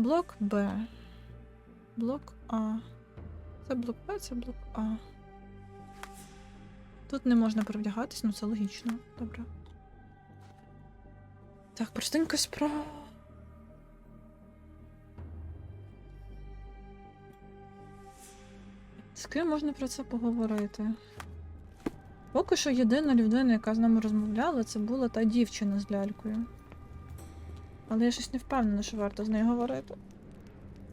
Блок Б. Блок А. Це блок Б, це блок А. Тут не можна перевдягатись, ну це логічно. Добре. Так, простенька справа. З ким можна про це поговорити? Поки що єдина людина, яка з нами розмовляла, це була та дівчина з лялькою. Але я щось не впевнена, що варто з нею говорити.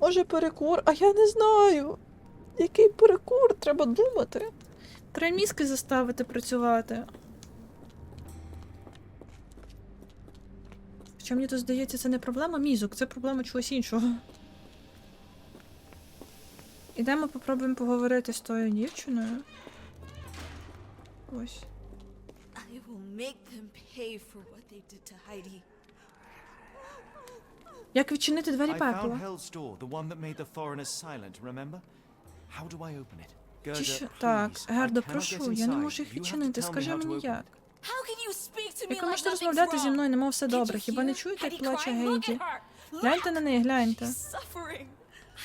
Може, перекур, а я не знаю. Який перекур? Треба думати. Треба мізки заставити працювати. Хоча мені то здається, це не проблема мізок, це проблема чогось іншого. Ідемо попробуємо поговорити з тою дівчиною. Ось. I will make them pay for what they did to Heidi. Як відчинити двері I пекла? found Hell's door, the one that made the foreigners silent, remember? How do I open it? Чи Gerda, що? Так, please, I Гердо, прошу, get я не inside. можу їх відчинити. Скажи мені як. How can you speak to me Як ви можете розмовляти зі мною, немов все добре? Хіба не чуєте, як плаче Гейді? at her. Look, Гляньте на неї, гляньте.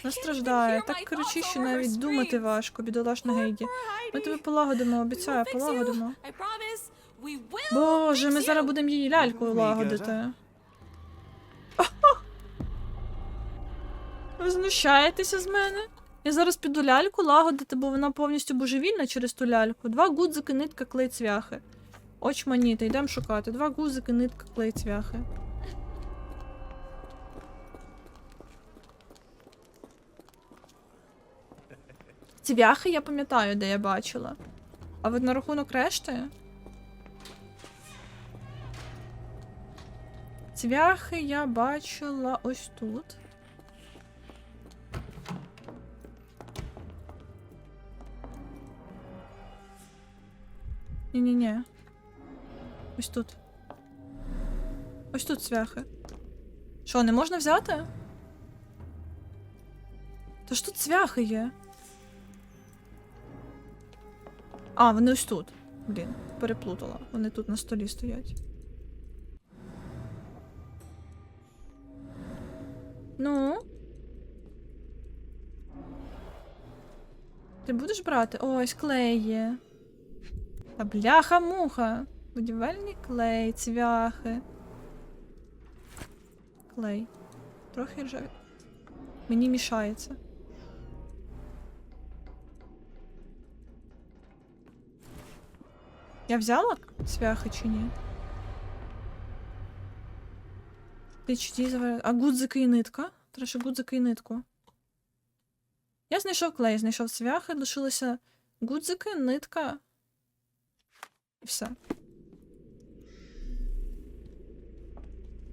Вона страждає, так thoughts що навіть думати важко, бідолашна Гейді. Ми тебе полагодимо, обіцяю, полагодимо. I promise. We will Боже, ми зараз будемо її ляльку лагодити. Ви знущаєтеся з мене? Я зараз піду ляльку лагодити, бо вона повністю божевільна через ту ляльку. Два гудзики, нитка, клей, цвяхи. Очманіти, йдемо шукати. Два гудзики, нитка, клей, цвяхи. Цвяхи я пам'ятаю, де я бачила. А от на рахунок решти. Цвяхи я бачила ось тут. Ні-ні-ні. Ось тут. Ось тут цвяхи. Що, не можна взяти? Та ж тут цвяхи є. А, вони ось тут. Блін, переплутала. Вони тут на столі стоять. Ну. Ти будеш брати? Ось клей є. Та бляха-муха. Будівельний клей, цвяхи. Клей. Трохи ржаві. Мені мішається. Я взяла цвяхи чи ні? Ти чи. А гудзики і нитка? Треба ще гудзики і нитку. Я знайшов клей, знайшов цвяхи, лишилися гудзики, нитка. І все.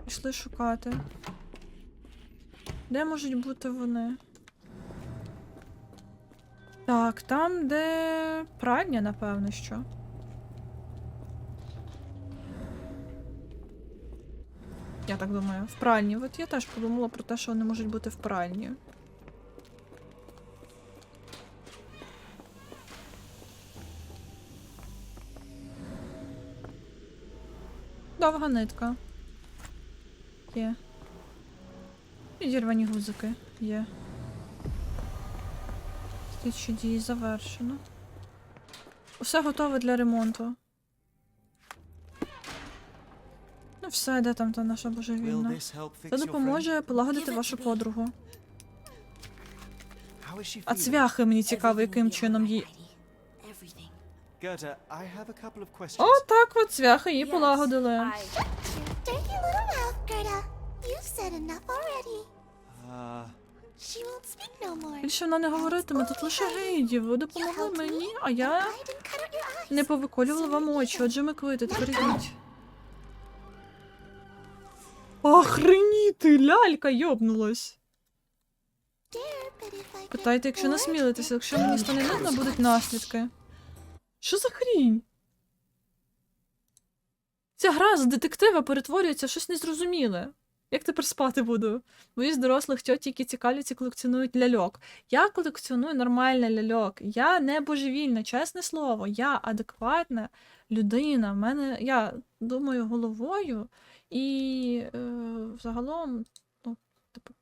Пішли шукати. Де можуть бути вони? Так, там, де пральня, напевно, що. Я так думаю, в пральні. От я теж подумала про те, що вони можуть бути в пральні. Довга нитка. Є. Відірвані гузики. Є. Слідчі дії завершено. Усе готове для ремонту. Ну все, де там та наша божевільна. Це допоможе полагодити вашу подругу. А цвяхи мені цікаво, яким чином їй. Heidi. Everything. Gerda, I have a couple of questions. О, так от цвяхи її полагодили. Dirty little mouth, Gerda. You've said enough already. Uh, She won't speak no more. Більше вона не говоритиме, тут лише Гейді. Ви допомогли мені, а я не повиколювала вам очі. Отже, ми квити, тепер. Охреніти, лялька йобнулась. Питайте, якщо bored, насмілитеся, якщо мені стане нудно, будуть наслідки. Що за хрінь? Ця гра з детектива перетворюється в щось незрозуміле. Як тепер спати буду? Боюсь дорослих тьоті, які цікавляться, колекціонують ляльок. Я колекціоную нормальний ляльок. Я не божевільна, чесне слово. Я адекватна людина. Мене я думаю головою і е, загалом, ну, типу,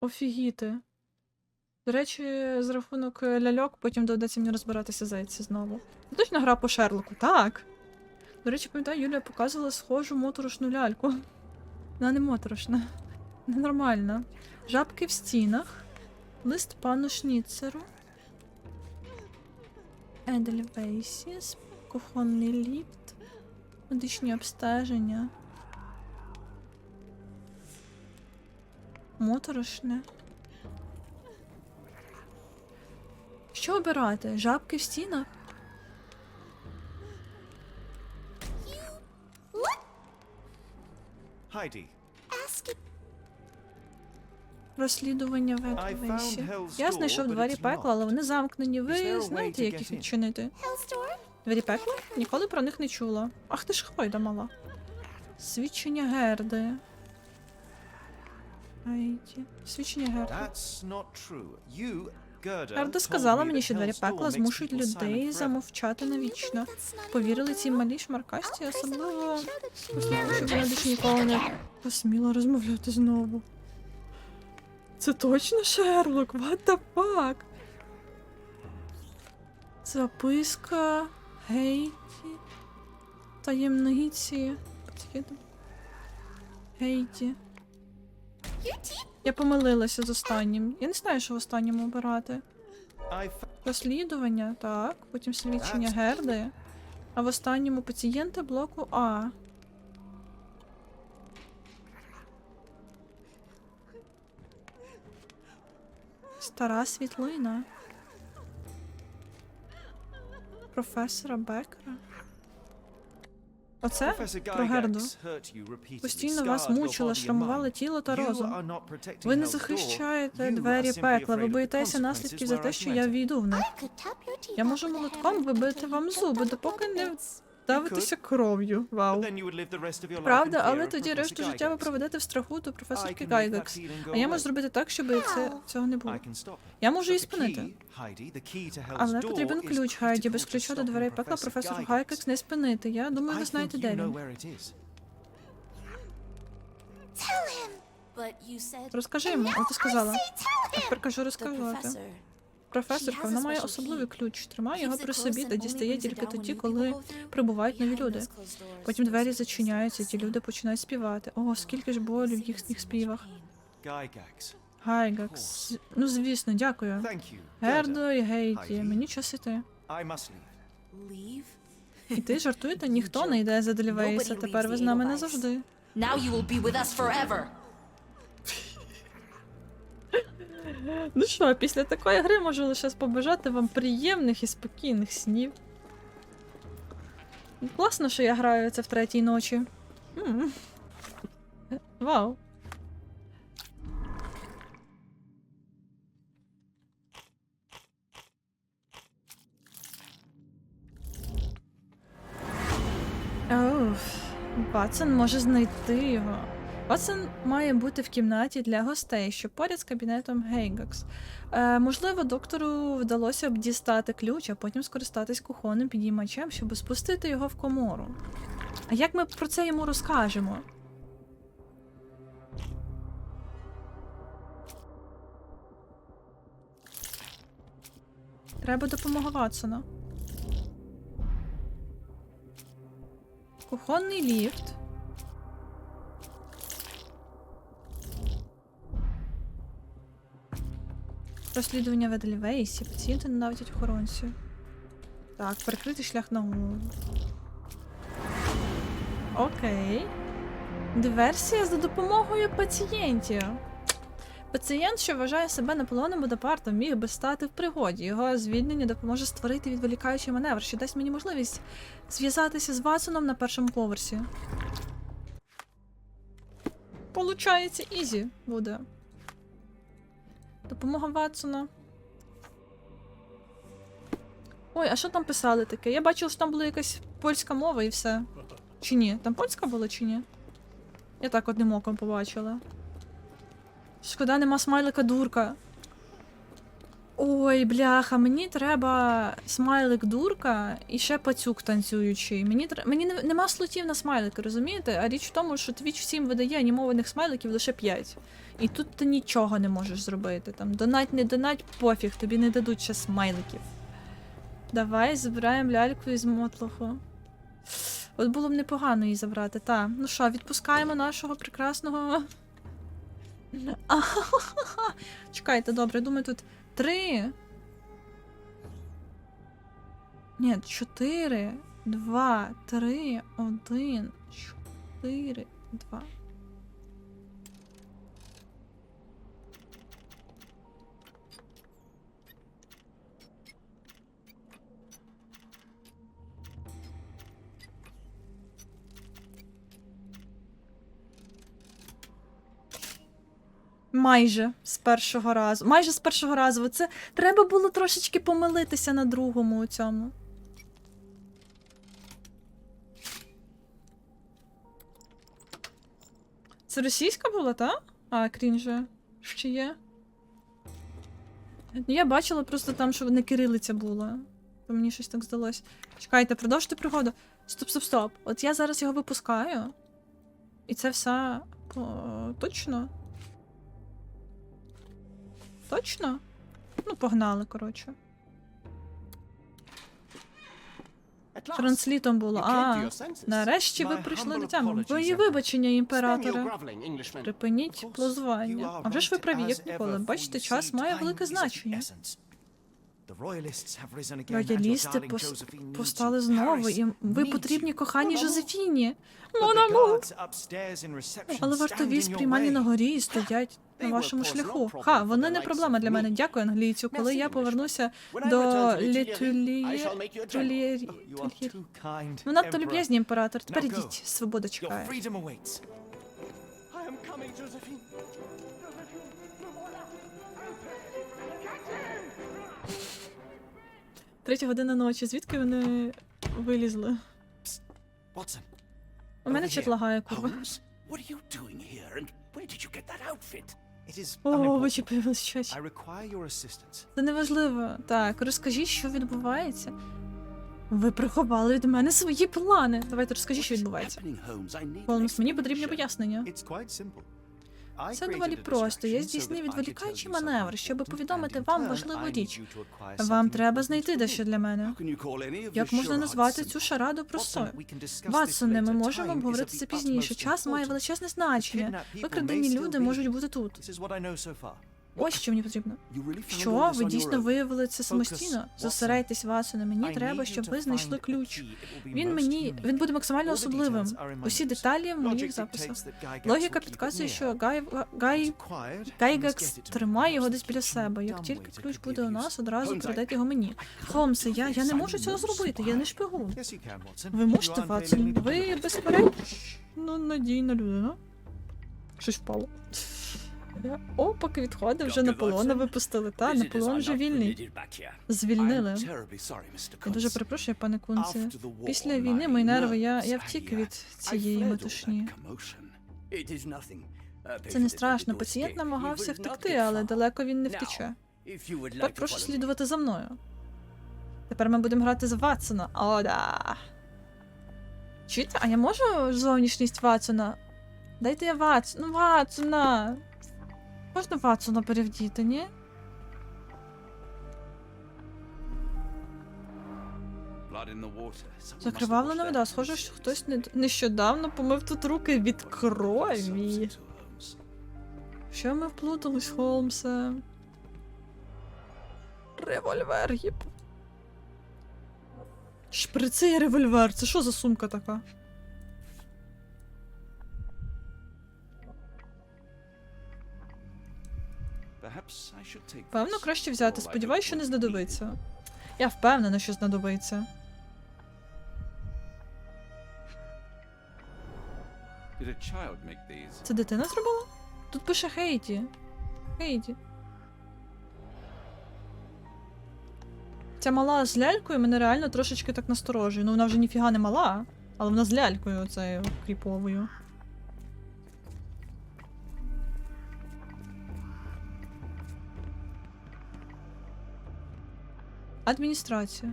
Офігіти. До речі, з рахунок е, ляльок, потім доведеться мені розбиратися зайці знову. Це Точно гра по Шерлоку, так. До речі, пам'ятаю, Юлія показувала схожу моторошну ляльку. Вона не моторошна. Ненормальна. Жабки в стінах. Лист пану Шніцеру. Едельвейсіс. Кухонний ліфт. Медичні обстеження. Моторошне. Що обирати? Жабки в стінах? It. Розслідування в I Едельвейсі. found Hell's Я знайшов двері пекла, але вони замкнені. Ви знаєте, як їх відчинити? Двері пекла? Ніколи про них не чула. Ах ти ж хвойда мала. Свідчення Герди. Айді. Свідчення Gerda, Герда сказала мені, що двері пекла змушують людей замовчати навічно. Повірили цій малій шмаркасті, особливо що вона більше ніколи не посміла розмовляти знову. Це точно Шерлок? What the fuck? Записка Гейті. Таємниці. Гейті. Я помилилася з останнім. Я не знаю, що в останньому обирати. Розслідування, так. Потім свідчення Герди. А в останньому пацієнти блоку А. Стара світлина. Професора Бекера. Оце про Герду. Постійно вас мучила, шрамували тіло та розум. Ви не захищаєте двері пекла, ви боїтеся наслідків за те, що я війду в них. Я можу молотком вибити вам зуби, допоки не beds. давитеся кров'ю. Вау. Правда, але тоді решту життя ви проведете в страху до професорки Гайгакс. А я можу зробити так, щоб це, цього не було. Я можу її спинити. Але потрібен ключ, Гайді. Без ключа до дверей пекла професор Gygax. Не спинити. Я думаю, ви знаєте, де він. Розкажи йому, от ти сказала. Тепер кажу professor. Професорка, вона має особливий ключ, тримає його при собі та дістає тільки тоді, коли прибувають нові люди. Потім двері зачиняються, ті люди починають співати. О, скільки ж болю в їхніх співах. Гайгакс. Ну, звісно, дякую. Гердо і Гейті, мені час іти. І ти жартуєте, ніхто не йде за Делівейса. Тепер ви з нами назавжди. Now you will be with us forever. Ну що, після такої гри можу лише побажати вам приємних і спокійних снів. Класно, що я граю це в третій ночі. М. Вау. Оуф, Ватсон може знайти його. Ватсон має бути в кімнаті для гостей, що поряд з кабінетом Гейгакс. Е, можливо, доктору вдалося б дістати ключ, а потім скористатись кухонним підіймачем, щоб спустити його в комору. А як ми про це йому розкажемо? Треба допомога Ватсона. Кухонний ліфт. Розслідування в Едельвейсі. Пацієнти ненавидять охоронців. Так, перекритий шлях на голову. Окей. Диверсія за допомогою пацієнтів. Пацієнт, що вважає себе Наполеоном Бонапартом, міг би стати в пригоді. Його звільнення допоможе створити відволікаючий маневр, що дасть мені можливість зв'язатися з Ватсоном на першому поверсі. Получається, ізі буде. Допомога Ватсона. Ой, а що там писали таке? Я бачила, що там була якась польська мова і все. Чи ні? Там польська була чи ні? Я так одним оком побачила. Шкода, нема смайлика дурка. Ой, бляха, мені треба смайлик дурка і ще пацюк танцюючий. Мені тр... мені не... нема слотів на смайлики, розумієте? А річ в тому, що Twitch всім видає анімованих смайликів лише 5. І тут ти нічого не можеш зробити. Там донать, не донать, пофіг, тобі не дадуть ще смайликів. Давай забираємо ляльку із мотлоху. От було б непогано її забрати, та. Ну що, відпускаємо нашого прекрасного. Чекайте, добре, думаю, тут три. Ні, чотири, два, три, один, чотири, два. Майже з першого разу. Майже з першого разу. Це треба було трошечки помилитися на другому у цьому. Це російська була, та? А, крінже. Ще є. Ну, Я бачила просто там, що не кирилиця була. То мені щось так здалось. Чекайте, продовжуйте пригоду. Стоп, стоп, стоп. От я зараз його випускаю. І це все точно? Точно? Ну, погнали, коротше. Транслітом було. А, нарешті ви прийшли до тями. Мої вибачення, імператоре. Припиніть are А вже ж ви праві, як ніколи. Бачите, час має велике значення. Роялісти пос- постали знову, і ви потрібні коханій Жозефіні. But Мон the амур. guards upstairs in reception Але вартові з приймальні на горі і стоять на вашому шляху. Ха, вони не проблема для мене. Дякую, англійцю. Коли я повернуся до Літулі... Oh, Ви надто люб'язні, імператор. Тепер йдіть, свобода чекає. Третя година ночі. Звідки вони вилізли? У мене here. лагає, курва. What are you doing here, and where did you get that outfit? It is О, unimportant. щось. Це неважливо. Так, розкажіть, що відбувається. Ви приховали від мене свої плани. Давайте розкажіть, що відбувається. Холмс, мені потрібні пояснення. Це доволі просто. Я здійснив відволікаючий маневр, щоб повідомити вам важливу річ. Вам треба знайти дещо для мене. Як можна назвати цю шараду простою? Ватсоне, ми можемо обговорити це пізніше. Час має величезне значення. Викрадені люди можуть бути тут. Ось що мені потрібно. Що? Ви дійсно виявили це самостійно? Watson. Зосередьтесь, Ватсоне. Мені треба, щоб ви знайшли ключ. Він мені він буде максимально особливим. Усі деталі в моїх записах. Логіка підказує, що Гай Гай Гайгакс тримає його десь біля себе. Як тільки ключ буде у нас, одразу передайте його мені. Холмсе, я, я не можу цього зробити, я не шпигун. Ви можете, Ватсон, ви безперечно надійна людина. Щось впало. О, поки відходив, вже. Наполеона випустили. Та, Наполеон вже вільний. Звільнили. Я дуже перепрошую, пане Кунце. Після війни мої нерви, я, я втік від цієї метушні. Uh, Це не страшно. Пацієнт намагався втекти, але далеко він не втече. Тепер прошу слідувати за мною. Тепер ми будемо грати за Ватсона. О, да. Чуєте, а я можу зовнішність Ватсона? Дайте я Ватсона. Ну, Ватсона. Можна Ватсона перевдіти, ні? Закривавлена вода. Схоже, що хтось нещодавно помив тут руки від крові. Що ми вплутались, Холмсе? Револьвер їб. Шприци і револьвер. Це що за сумка така? Певно, краще взяти. Сподіваюсь, що не знадобиться. Я впевнена, що знадобиться. Це дитина зробила? Тут пише Хейті. Хейті. Ця мала з лялькою мене реально трошечки так насторожує. Ну вона вже ніфіга не мала, але вона з лялькою оцею кріповою. Адміністрація.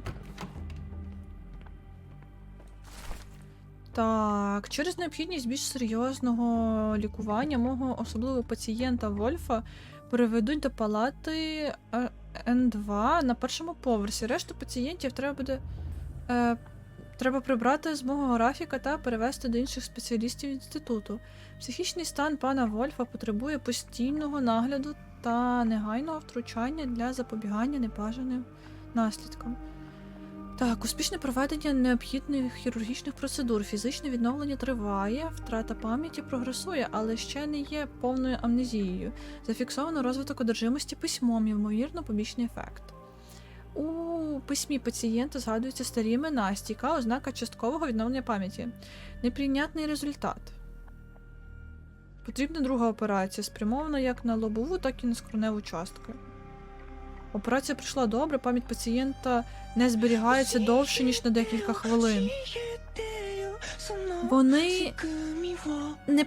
Так, через необхідність більш серйозного лікування мого особливого пацієнта Вольфа переведуть до палати е, Н2 на першому поверсі. Решту пацієнтів треба буде. Е, треба прибрати з мого графіка та перевести до інших спеціалістів інституту. Психічний стан пана Вольфа потребує постійного нагляду та негайного втручання для запобігання небажаним наслідкам. Так, успішне проведення необхідних хірургічних процедур. Фізичне відновлення триває, втрата пам'яті прогресує, але ще не є повною амнезією. Зафіксовано розвиток одержимості письмом, ймовірно, побічний ефект. У письмі пацієнта згадуються старі імена, стійка ознака часткового відновлення пам'яті. Неприйнятний результат. Потрібна друга операція, спрямована як на лобову, так і на скроневу частки. Операція пройшла добре, пам'ять пацієнта не зберігається довше, ніж на декілька хвилин. Вони не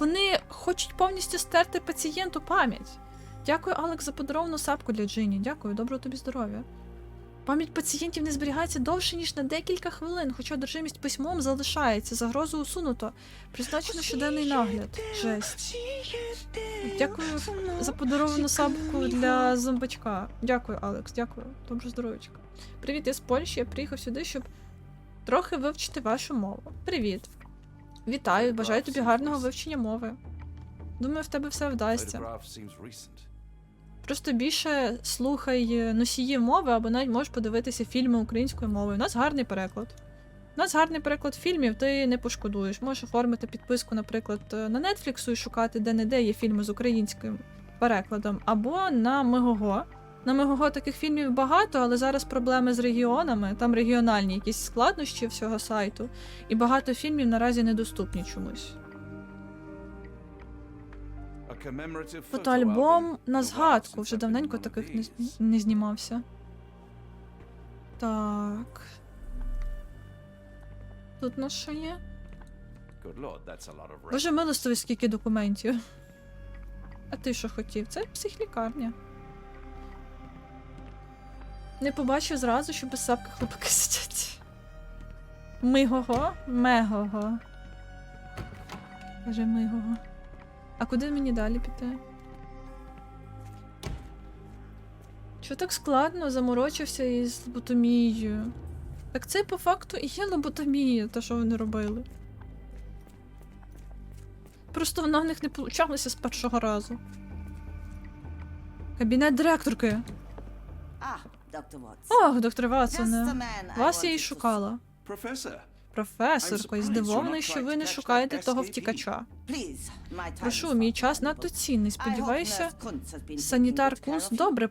вони хочуть повністю стерти пацієнту пам'ять. Дякую, Алекс, за подаровану сапку для Джині. Дякую, доброго тобі здоров'я. Пам'ять пацієнтів не зберігається довше, ніж на декілька хвилин, хоча одержимість письмом залишається, загрозу усунуто. Призначено щоденний нагляд. Жесть. Дякую за подаровану сапку для зомбачка. Дякую, Алекс, дякую. Доброго здоров'ячка. Привіт, я з Польщі. Я приїхав сюди, щоб трохи вивчити вашу мову. Привіт. Вітаю, бажаю тобі гарного вивчення мови. Думаю, в тебе все вдасться. Просто більше слухай е, носіїв мови, або навіть можеш подивитися фільми українською мовою. У нас гарний переклад. У нас гарний переклад фільмів, ти не пошкодуєш. Можеш оформити підписку, наприклад, е, на Netflix і шукати де-не-де є фільми з українським перекладом, або на Мегого. На Мегого таких фільмів багато, але зараз проблеми з регіонами, там регіональні якісь складнощі всього сайту, і багато фільмів наразі недоступні чомусь. Фотоальбом на згадку, вже давненько таких не, не знімався. Так. Тут у нас що є? Боже милостивий, скільки документів. А ти що хотів? Це психлікарня. Не побачив зразу, що без сапки хлопаки сидять. Мигого? Мегого. Каже мигого. А куди мені далі піти? Що так складно заморочився із лоботомією? Так це по факту і є лоботомія, те, що вони робили. Просто вона в них не получалася з першого разу. Кабінет директорки. Ah, Dr. Watson. Ох, доктор Ватсоне. Вас я і шукала. Professor, Професорко, і здивований, що ви не шукаєте того втікача. Прошу, мій час надто цінний. Сподіваюся, санітар Кунс добре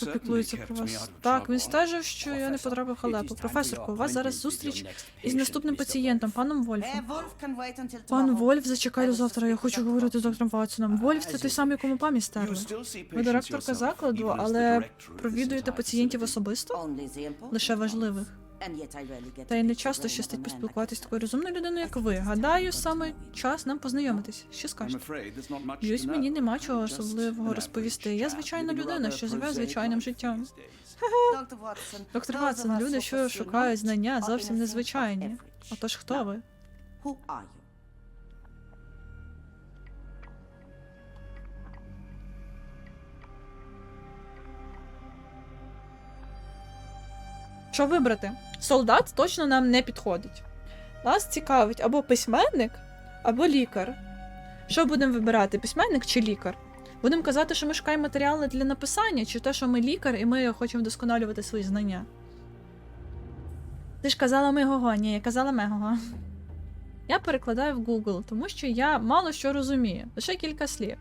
попіклується про вас. Так, він стежив, що я не потрапив в халепу. Професорко, у вас зараз зустріч із наступним пацієнтом, паном Вольфом. Wait until Пан. Вольф, зачекай до завтра. Я хочу говорити з доктором Ватсоном. Вольф це той самий, кому пам'ять стерли. Ви директорка закладу, але провідуєте пацієнтів особисто? Лише важливих. Та й не часто щастить поспілкуватися поспілкуватись з такою розумною людиною, як ви. Гадаю, саме час нам познайомитись. Що скажете? to мені нема чого особливого розповісти. Я звичайна людина, що живе звичайним життям. Доктор Ватсон, люди, що шукають знання, зовсім незвичайні. Отож, хто ви? Що вибрати? Солдат точно нам не підходить. Нас цікавить або письменник, або лікар. Що будемо вибирати? Письменник чи лікар? Будемо казати, що ми шукаємо матеріали для написання, чи те, що ми лікар і ми хочемо вдосконалювати свої знання. Ти ж казала Мегого, ні, я казала Мегого. Я перекладаю в Google, тому що я мало що розумію, лише кілька слів.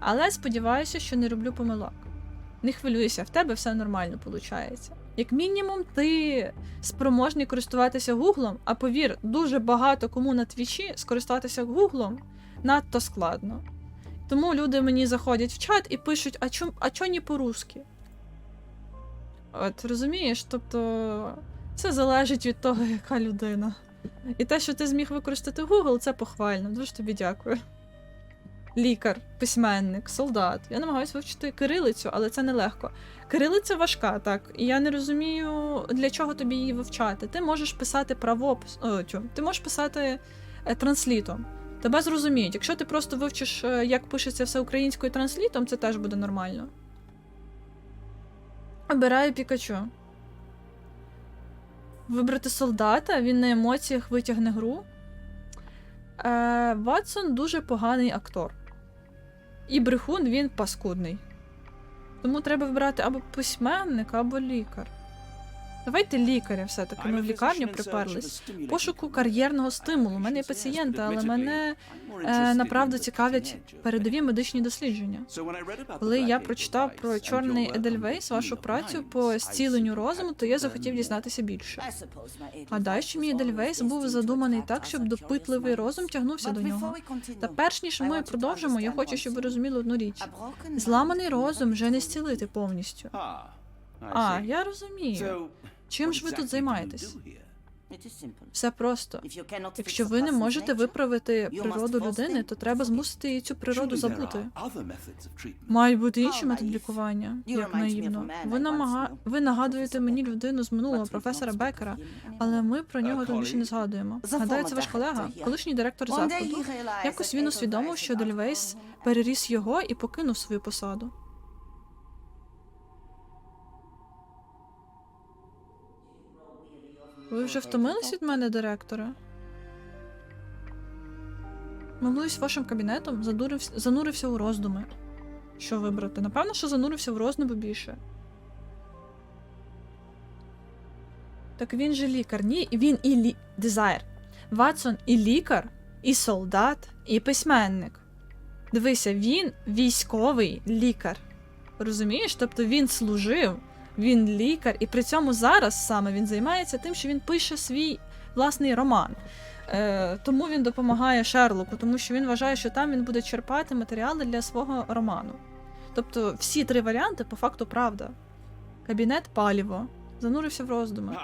Але сподіваюся, що не роблю помилок. Не хвилюйся, в тебе все нормально виходить. Як мінімум, ти спроможний користуватися Гуглом, а повір, дуже багато кому на твічі скористатися Гуглом надто складно. Тому люди мені заходять в чат і пишуть, а чом, а чо не по-русски? От розумієш, тобто це залежить від того, яка людина. І те, що ти зміг використати Google, це похвально. Дуже тобі дякую. Лікар, письменник, солдат. Я намагаюся вивчити кирилицю, але це нелегко. Кирилиця важка, так. І я не розумію, для чого тобі її вивчати. Ти можеш писати правопис. Ти можеш писати е, транслітом. Тебе зрозуміють. Якщо ти просто вивчиш, е, як пишеться все українською транслітом, це теж буде нормально. Обираю Пікачу. Вибрати солдата, він на емоціях витягне гру. Е, Ватсон дуже поганий актор. І брехун він паскудний. Тому треба вибрати або письменника, або лікар. Давайте лікаря все-таки. Ми в лікарню приперлись. Пошуку кар'єрного стимулу. У мене є пацієнти, але мене е, направду цікавлять передові медичні дослідження. Коли я прочитав про чорний Едельвейс, вашу працю по зціленню розуму, то я захотів дізнатися більше. Гадаю, що мій Едельвейс був задуманий так, щоб допитливий розум тягнувся до нього. Та перш ніж ми продовжимо, я хочу, щоб ви розуміли одну річ. Зламаний розум вже не зцілити повністю. А, я розумію. Чим ж ви тут займаєтесь? Все просто. Якщо ви не можете виправити природу людини, то треба змусити її цю природу забути. Мають бути інші методи лікування, як наївно. Ви намага... ви нагадуєте мені людину з минулого професора Бекера, але ми про нього тут більше не згадуємо. Гадаю, це ваш колега, колишній директор закладу. Якось він усвідомив, що Дельвейс переріс його і покинув свою посаду. Ви вже втомились від мене, директора? Милуюсь вашим кабінетом, задурився, занурився у роздуми. Що вибрати? Напевно, що занурився в роздуми більше. Так він же лікар. Ні, він і лі... Дизайр. Ватсон і лікар, і солдат, і письменник. Дивися, він військовий лікар. Розумієш? Тобто він служив, він лікар, і при цьому зараз саме він займається тим, що він пише свій власний роман. Е, тому він допомагає Шерлоку, тому що він вважає, що там він буде черпати матеріали для свого роману. Тобто всі три варіанти по факту правда. Кабінет паліво. Занурився в роздуми.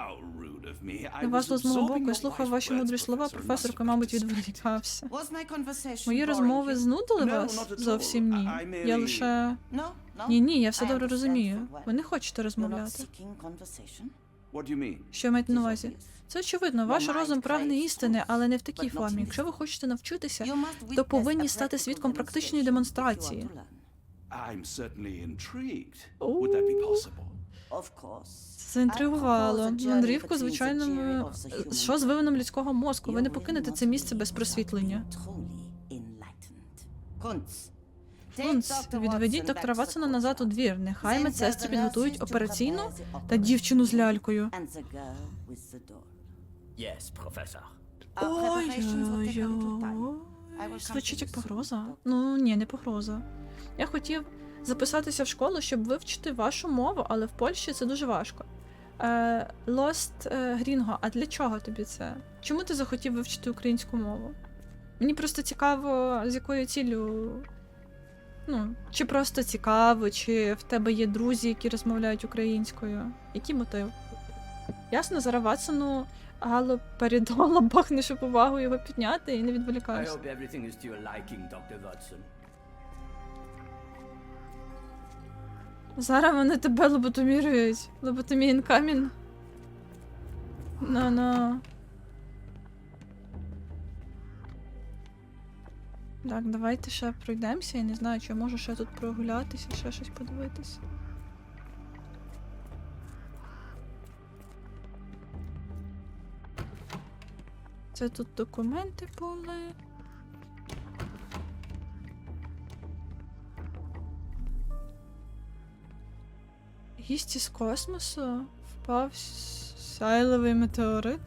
Не важливо з мого боку, я слухав ваші мудрі слова, професорка, мабуть, відволікався. Мої розмови знудили вас? Зовсім ні. Я лише. Ні, ні, я все добре розумію. Ви не хочете розмовляти. Що маєте на увазі? Це очевидно, ваш розум прагне істини, але не в такій формі. Якщо ви хочете навчитися, то повинні стати свідком практичної демонстрації. Це інтригувало. Мандрівку звичайному що з вивином людського мозку. Ви не покинете це місце без просвітлення. Кунц, відведіть доктора Ватсона назад у двір. Нехай медсестри підготують операційну та дівчину з лялькою. Ой-ой-ой. Звучить як погроза. Ну ні, не погроза. Я хотів записатися в школу, щоб вивчити вашу мову, але в Польщі це дуже важко. Е, Lost е, Gringo, а для чого тобі це? Чому ти захотів вивчити українську мову? Мені просто цікаво, з якою ціллю. Ну, чи просто цікаво, чи в тебе є друзі, які розмовляють українською. Який мотив? Ясно, зараз Ватсону галоперидола бахне, щоб увагу його підняти і не відволікаєшся. Зараз вони тебе лоботомірують. Лоботомій камін. Ну-ну. Так, давайте ще пройдемося. Я не знаю, чи я можу ще тут прогулятися, ще щось подивитися. Це тут документи були. Гість із космосу впав с- сяйливий метеорит.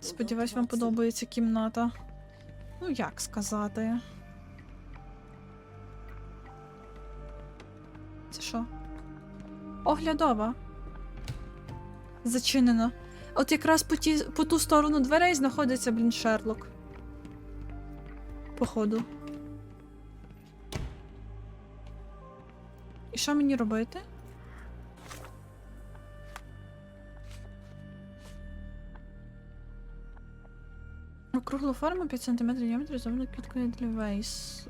Сподіваюсь, вам подобається кімната. Ну, як сказати. Це що? Оглядова. Зачинена. От якраз по, ті, по ту сторону дверей знаходиться, блін, Шерлок. Походу. Що мені робити? Округлу форму 5 см діаметру зовні квіткою для вейс.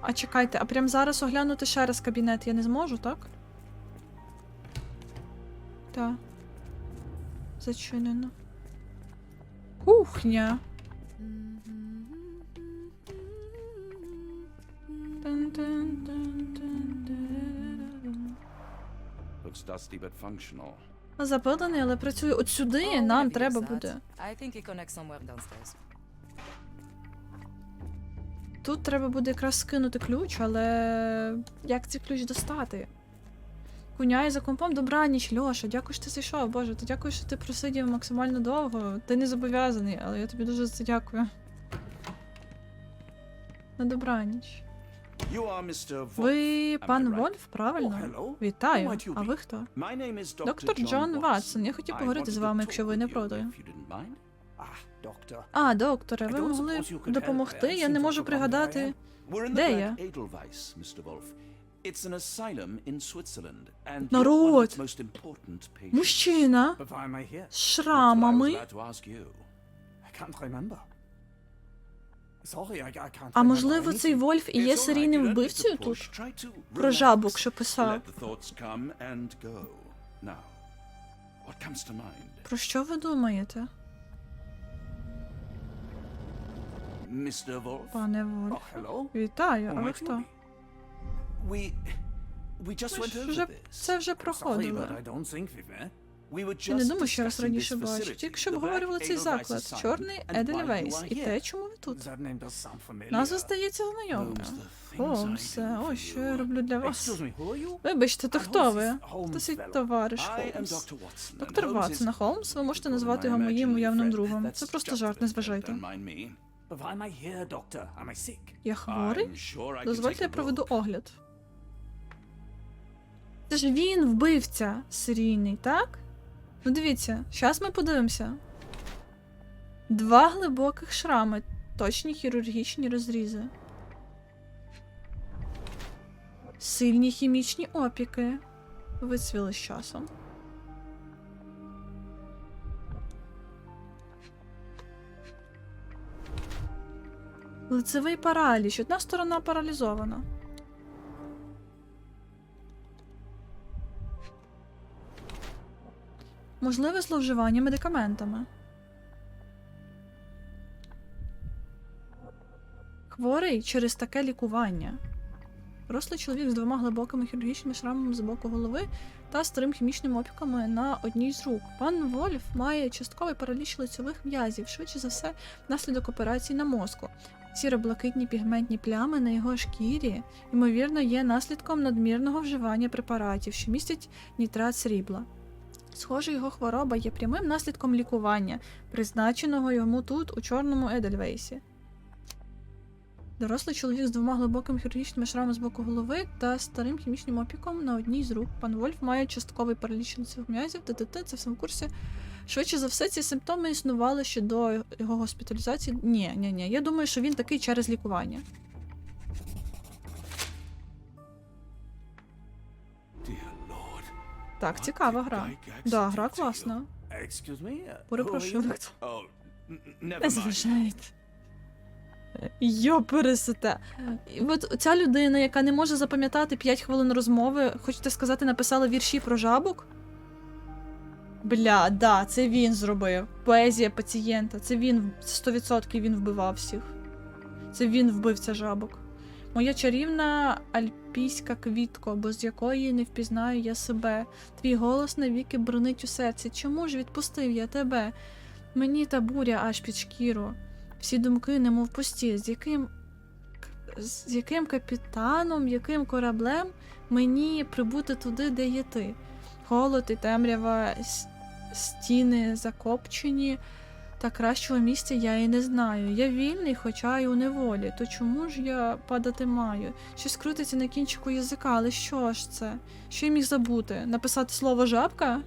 А чекайте, а прям зараз оглянути ще раз кабінет я не зможу, так? Так. Зачинено. Кухня. Тан-тан-тан-тан-тан-тан. Looks dusty but functional. Запилений, але працює от сюди. Oh, Нам треба буде. I think he connects somewhere downstairs. Тут треба буде якраз скинути ключ, але як цей ключ достати? Куняй за компом добраніч, Льоша, дякую, що ти зайшов. Боже, то дякую, що ти просидів максимально довго. Ти не зобов'язаний, але я тобі дуже за це дякую. На добраніч. Ви пан? Вольф, Oh, правильно? Вітаю. Might you А ви хто? Доктор Джон Ватсон. Я хотів поговорити з вами, якщо ви не проти. Ah. А, докторе, ви могли допомогти? Я не можу пригадати. The Де я? It's an asylum in Switzerland, and you're one of Народ! its most important patients. Мужчина But why am I here? з шрамами. about to ask you. I can't remember. Sorry, I, I can't А можливо, цей. Вольф і є серійним вбивцею тут? Про жабок, що писав. Про що ви думаєте, пане Вольф? Oh. Вітаю, а ви хто? We we just went over this. це вже Sorry, but I don't think we've, eh? We were Я не just думаю, що discussing раніше this бачив. facility, Тільки що the обговорювали Black цей Edelweiss заклад, чорний and why you are І here. те, чому ви тут? That name does sound familiar. Назва здається знайома. Holmes, the things I Холмсе, do for ось що you. я роблю для вас. Excuse me, who are you? Вибачте, то хто ви? із Хто свій товариш I am Холмс? Dr. Watson, and Доктор Holmes Ватсон, а Холмс, ви можете назвати його моїм уявним другом. Це просто жарт, не зважайте. don't mind me. But why am I here, doctor? Am I sick? Я хворий? Дозвольте, я проведу огляд. Це ж він вбивця серійний, так? Ну дивіться, зараз ми подивимося. Два глибоких шрами, точні хірургічні розрізи. Сильні хімічні опіки. Вицвіли з часом. Лицевий параліч. Одна сторона паралізована. Можливе зловживання медикаментами. Хворий через таке лікування. Рослий чоловік з двома глибокими хірургічними шрамами з боку голови та старим хімічним опіками на одній з рук. Пан Вольф має частковий параліч лицьових м'язів, швидше за все, внаслідок операції на мозку. Сіро-блакитні пігментні плями на його шкірі, ймовірно, є наслідком надмірного вживання препаратів, що містять нітрат срібла. Схоже, його хвороба є прямим наслідком лікування, призначеного йому тут, у чорному Едельвейсі. Дорослий чоловік з двома глибокими хірургічними шрамами з боку голови та старим хімічним опіком на одній з рук. Пан Вольф має частковий параліч лицевих м'язів, т.т.т. Це в курсі. Швидше за все, ці симптоми існували ще до його госпіталізації. Ні, ні, ні. Я думаю, що він такий через лікування. Так, цікава гра. Да, гра класна. Uh, Перепрошую? Oh, Не mind. зважайте. Йо, пересете. І от ця людина, яка не може запам'ятати 5 хвилин розмови, хочете сказати, написала вірші про жабок? Бля, да, це він зробив. Поезія пацієнта. Це він 100% він вбивав всіх. Це він вбивця жабок. Моя чарівна альпійська квітко, без якої не впізнаю я себе. Твій голос навіки бронить у серці. Чому ж відпустив я тебе? Мені та буря аж під шкіру. Всі думки, немов пусті, з яким з яким капітаном, яким кораблем мені прибути туди, де є ти. Холод і темрява, стіни закопчені, та кращого місця я і не знаю. Я вільний, хоча й у неволі. То чому ж я падати маю? Щось крутиться на кінчику язика, але що ж це? Що я міг забути? Написати слово жабка?